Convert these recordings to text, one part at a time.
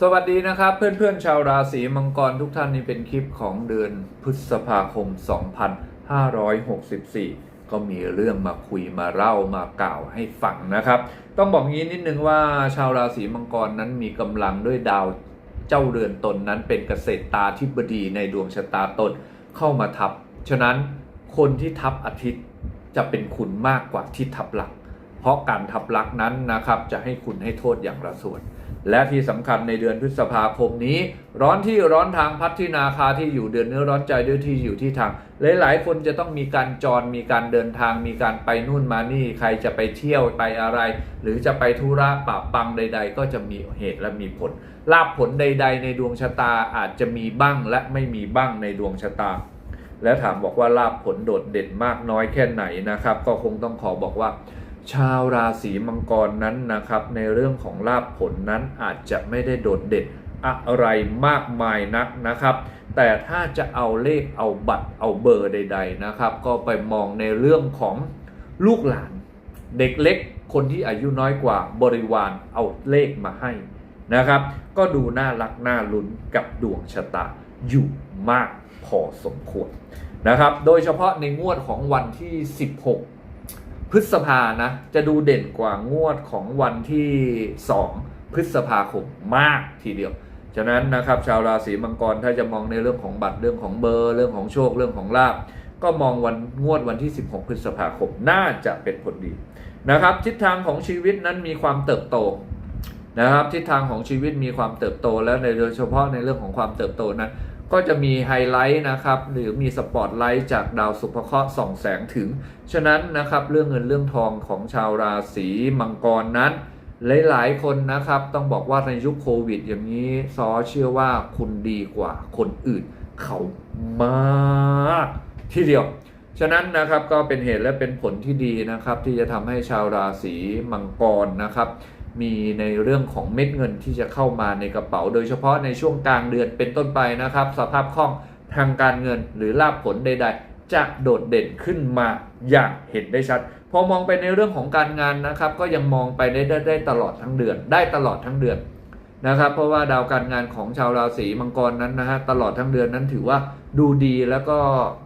สวัสดีนะครับเพื่อนๆชาวราศีมังกรทุกท่านนี่เป็นคลิปของเดือนพฤษภาคม 2564 ก็มีเรื่องมาคุยมาเล่ามากล่าวให้ฟังนะครับ ต้องบอกงี้นิดนึงว่าชาวราศีมังกรนั้นมีกำลังด้วยดาวเจ้าเรือนตนนั้นเป็นเกษตรตาธิบดีในดวงชะตาตนเข้ามาทับ ฉะนั้นคนที่ทับอาทิตย์จะเป็นคุณมากกว่าที่ทับหลัก เพราะการทับลักนั้นนะครับจะให้คุณให้โทษอย่างละส่วน และที่สำคัญในเดือนพฤษภาคมนี้ ร้อนที่ร้อนทางพัดที่นาคาที่อยู่เดือนเนื้อร้อนใจด้วยที่อยู่ที่ทาง หลายๆ คนจะต้องมีการจรมีการเดินทาง มีการไปนู่นมานี่ใครจะไปเที่ยวไปอะไร หรือจะไปธุระปะปังใด ๆ ก็จะมีเหตุและมีผลลาภผลใด ๆ ในดวงชะตาอาจจะมีบ้างและไม่มีบ้างในดวงชะตาและถามบอกว่าลาภผลโดดเด่นมากน้อยแค่ไหนนะครับ ก็คงต้องขอบอกว่า ชาวราศีมังกรนั้นนะครับ ในเรื่องของลาภผลนั้นอาจจะไม่ได้โดดเด่นอะไรมากมายนักนะครับ แต่ถ้าจะเอาเลขเอาบัตรเอาเบอร์ใด ๆนะครับ ก็ไปมองในเรื่องของลูกหลาน เด็กเล็กคนที่อายุน้อยกว่าบริวารเอาเลขมาให้นะครับ ก็ดูน่ารักน่าลุ้นกับดวงชะตาอยู่มากพอสมควรนะครับ โดยเฉพาะในงวดของวันที่ 16 พฤษภานะ จะดูเด่นกว่างวดของวันที่ 2 พฤษภาคมมากทีเดียว ฉะนั้นนะครับชาวราศีมังกรถ้าจะมองในเรื่องของบัตรเรื่องของเบอร์ เรื่องของโชคเรื่องของลาบก็มองวันงวดวันที่ 16 พฤษภาคมน่าจะเป็นผลดีนะครับทิศทางของชีวิตนั้นมีความเติบโตนะครับทิศทางของชีวิตมีความเติบโตแล้วในโดยเฉพาะในเรื่องของความเติบโตนั้น ก็จะมีไฮไลท์นะครับหรือมีสปอตไลท์จากดาวสุภเคราะห์ส่องแสงถึง ฉะนั้นนะครับเรื่องเงินเรื่องทองของชาวราศีมังกรนั้น หลายๆ คนนะครับต้องบอกว่าในยุคโควิด อย่างนี้ซอเชื่อว่าคุณดีกว่าคนอื่นเขามากทีเดียวฉะนั้นนะครับก็เป็นเหตุและเป็นผลที่ดีนะครับ ที่จะทำให้ชาวราศีมังกรนะครับ มีในเรื่องของเม็ดเงินที่จะเข้ามาในกระเป๋า โดยเฉพาะในช่วงกลางเดือนเป็นต้นไปนะครับ สภาพคล่องทางการเงินหรือลาภผลใด ๆ จะโดดเด่นขึ้นมาอย่างเห็นได้ชัด พอมองไปในเรื่องของการงานนะครับ ก็ยังมองไปได้ได้ได้ตลอดทั้งเดือน ได้ตลอดทั้งเดือน นะครับ เพราะว่าดาวการงานของชาวราศีมังกรนั้นนะฮะตลอดทั้งเดือนนั้นถือว่าดูดีแล้วก็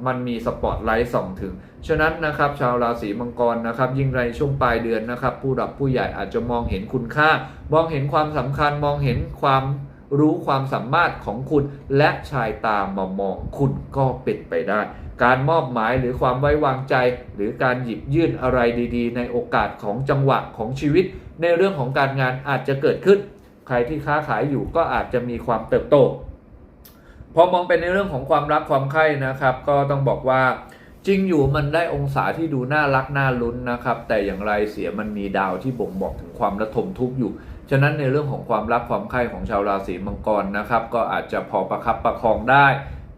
มันมีสปอตไลท์ส่องถึง ฉะนั้นนะครับชาวราศีมังกรนะครับยิ่งในช่วงปลายเดือนนะครับ ผู้หลักผู้ใหญ่อาจจะมองเห็นคุณค่า มองเห็นความสำคัญมองเห็นความรู้ความสามารถของคุณและชายตามามองคุณก็เป็นไปได้ การมอบหมายหรือความไว้วางใจ หรือการหยิบยื่นอะไรดี ๆ ในโอกาสของจังหวะของชีวิต ในเรื่องของการงานอาจจะเกิดขึ้น ใครที่ค้าขายอยู่ก็อาจจะมีความเติบโต พอมองไปในเรื่องของความรักความใคร่นะครับ ก็ต้องบอกว่าจริงอยู่มันได้องศาที่ดูน่ารักน่าลุ้นนะครับ แต่อย่างไรเสียมันมีดาวที่บ่งบอกถึงความระทมทุกข์อยู่ ฉะนั้นในเรื่องของความรักความใคร่ของชาวราศีมังกรนะครับ ก็อาจจะพอประคับประคองได้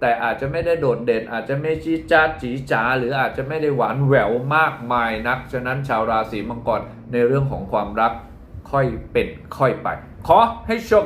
แต่อาจจะไม่ได้โดดเด่น อาจจะไม่จี้จ้าจีจ๋าหรืออาจจะไม่ได้หวานแหววมากมายนัก ฉะนั้นชาวราศีมังกรในเรื่องของความรักค่อยเป็นค่อยไป ขอให้โชค